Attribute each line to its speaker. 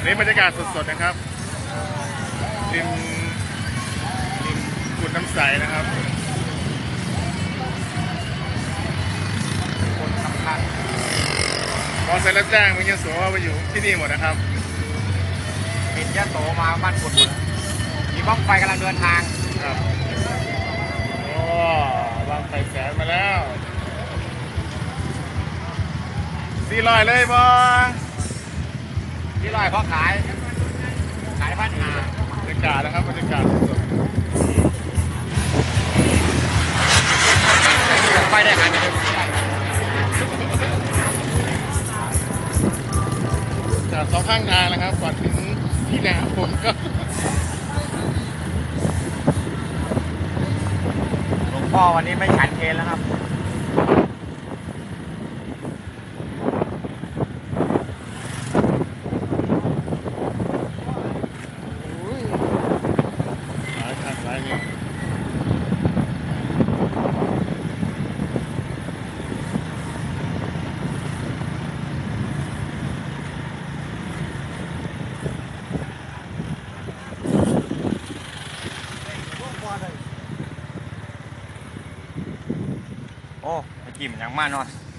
Speaker 1: อันนี้บรรยากาศสดๆนะครับริมริมกุดน้ำใสนะครับ
Speaker 2: คนสำคัญ
Speaker 1: มอเตอร์ไซค์รับจ้างมันยังสวมาอยู่ที่นี่หมดนะครับ
Speaker 2: บินยะโสมาบ้านกุดมีบ้องไฟกำลังเดินทาง
Speaker 1: ครับโอ้วางไฟแสนมาแล้วสี่ร้อยเลยบอ
Speaker 2: ที่ ลอยเขาขาย ขายพันหา
Speaker 1: บรรยากาศนะครับบรรยากาศสด
Speaker 2: ไฟได้ขายไปเลย
Speaker 1: ๆจากสองข้างทางนะครับก่อนถึงที่นาผมก็
Speaker 2: หลวงพ่อวันนี้ไม่ฉันเพลแล้วครับ
Speaker 1: อุ้ยห ลายคันห